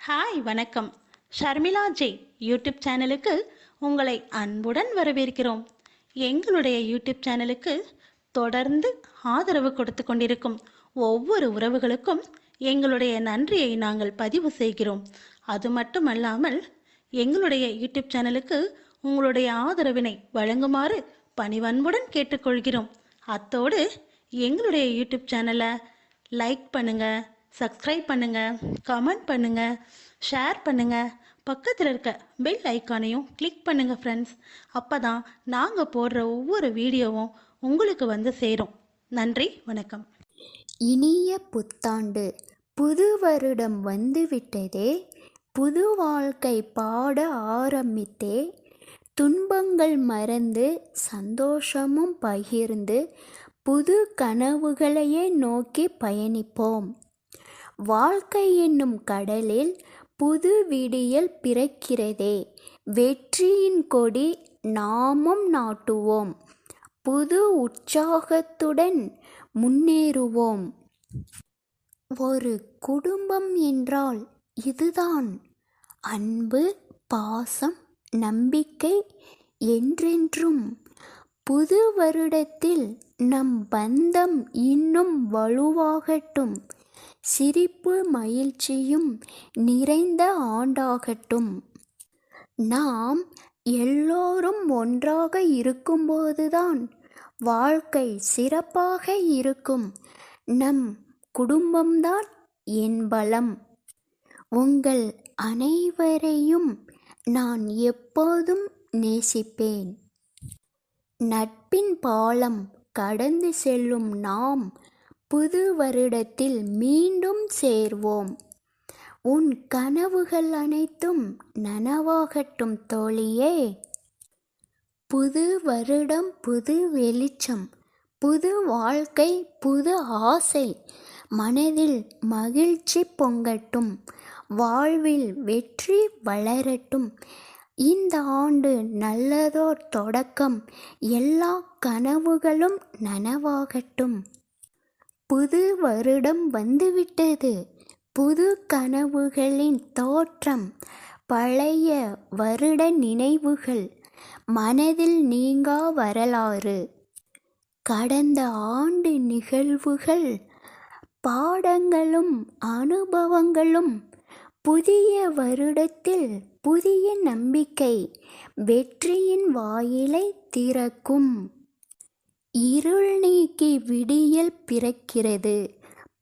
Hi வணக்கம். Sharmila Jai YouTube சேனலுக்கு உங்களை அன்புடன் வரவேற்கிறோம். எங்களுடைய யூடியூப் சேனலுக்கு தொடர்ந்து ஆதரவு கொடுத்து கொண்டிருக்கும் ஒவ்வொரு உறவுகளுக்கும் எங்களுடைய நன்றியை நாங்கள் பதிவு செய்கிறோம். அது மட்டுமல்லாமல் எங்களுடைய யூடியூப் சேனலுக்கு உங்களுடைய ஆதரவினை வழங்குமாறு பணிவன்புடன் கேட்டுக்கொள்கிறோம். அத்தோடு எங்களுடைய யூடியூப் சேனலை லைக் பண்ணுங்கள் சப்ஸ்கிரைப் பண்ணுங்க கமெண்ட் பண்ணுங்க ஷேர் பண்ணுங்க. பக்கத்தில் இருக்க பெல் ஐக்கானையும் கிளிக் பண்ணுங்க ஃப்ரெண்ட்ஸ் அப்பதான் நாங்கள் போடுற ஒவ்வொரு வீடியோவும் உங்களுக்கு வந்து சேரும். நன்றி வணக்கம். இனிய புத்தாண்டு. புது வருடம் வந்துவிட்டதே புது வாழ்க்கை பாட ஆரம்பித்தே. துன்பங்கள் மறந்து சந்தோஷமும் பகிர்ந்து புது கனவுகளையே நோக்கி பயணிப்போம். வாழ்க்கை என்னும் கடலில் புது விடியல் பிறக்கிறதே. வெற்றியின் கொடி நாமும் நாட்டுவோம். புது உற்சாகத்துடன் முன்னேறுவோம். ஒரு குடும்பம் என்றால் இதுதான். அன்பு பாசம் நம்பிக்கை என்றென்றும். புது வருடத்தில் நம் பந்தம் இன்னும் வலுவாகட்டும். சிரிப்பு மகிழ்ச்சியும் நிறைந்த ஆண்டாகட்டும். நாம் எல்லோரும் ஒன்றாக இருக்கும்போதுதான் வாழ்க்கை சிறப்பாக இருக்கும். நம் குடும்பம்தான் என் பலம். உங்கள் அனைவரையும் நான் எப்போதும் நேசிப்பேன். நட்பின் பாலம் கடந்து செல்லும் நாம் புது வருடத்தில் மீண்டும் சேர்வோம். உன் கனவுகள் அனைத்தும் நனவாகட்டும் தோழியே. புது வருடம் புது வெளிச்சம் புது வாழ்க்கை புது ஆசை. மனதில் மகிழ்ச்சி பொங்கட்டும் வாழ்வில் வெற்றி வளரட்டும். இந்த ஆண்டு நல்லதோர் தொடக்கம் எல்லா கனவுகளும் நனவாகட்டும். புது வருடம் வந்துவிட்டது. புது கனவுகளின் தோற்றம் பழைய வருட நினைவுகள் மனதில் நீங்கா வரலாறு. கடந்த ஆண்டு நிகழ்வுகள் பாடங்களும் அனுபவங்களும் புதிய வருடத்தில் புதிய நம்பிக்கை வெற்றியின் வாயிலை திறக்கும். இருள் நீக்கி விடியல் பிறக்கிறது.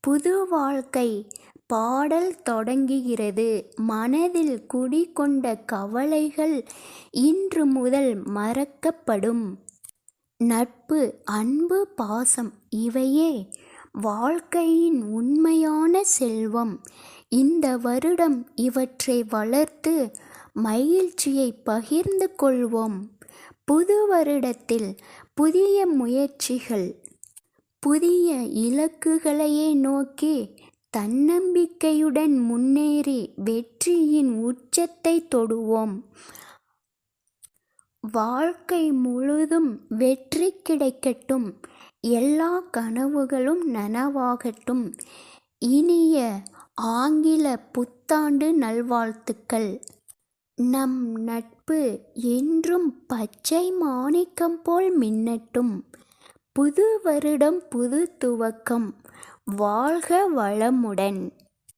புது வாழ்க்கை பாடல் தொடங்குகிறது. மனதில் குடிகொண்ட கவலைகள் இன்று முதல் மறக்கப்படும். நட்பு அன்பு பாசம் இவையே வாழ்க்கையின் உண்மையான செல்வம். இந்த வருடம் இவற்றை வளர்த்து மகிழ்ச்சியை பகிர்ந்து கொள்வோம். புது வருடத்தில் புதிய முயற்சிகள் புதிய இலக்குகளையே நோக்கி தன்னம்பிக்கையுடன் முன்னேறி வெற்றியின் உச்சத்தை தொடுவோம். வாழ்க்கை முழுதும் வெற்றி கிடைக்கட்டும். எல்லா கனவுகளும் நனவாகட்டும். இனிய ஆங்கில புத்தாண்டு நல்வாழ்த்துக்கள். நம் நட்பு என்றும் பச்சை மாணிக்கம் போல் மின்னட்டும். புது வருடம் புது துவக்கம். வாழ்க வளமுடன்.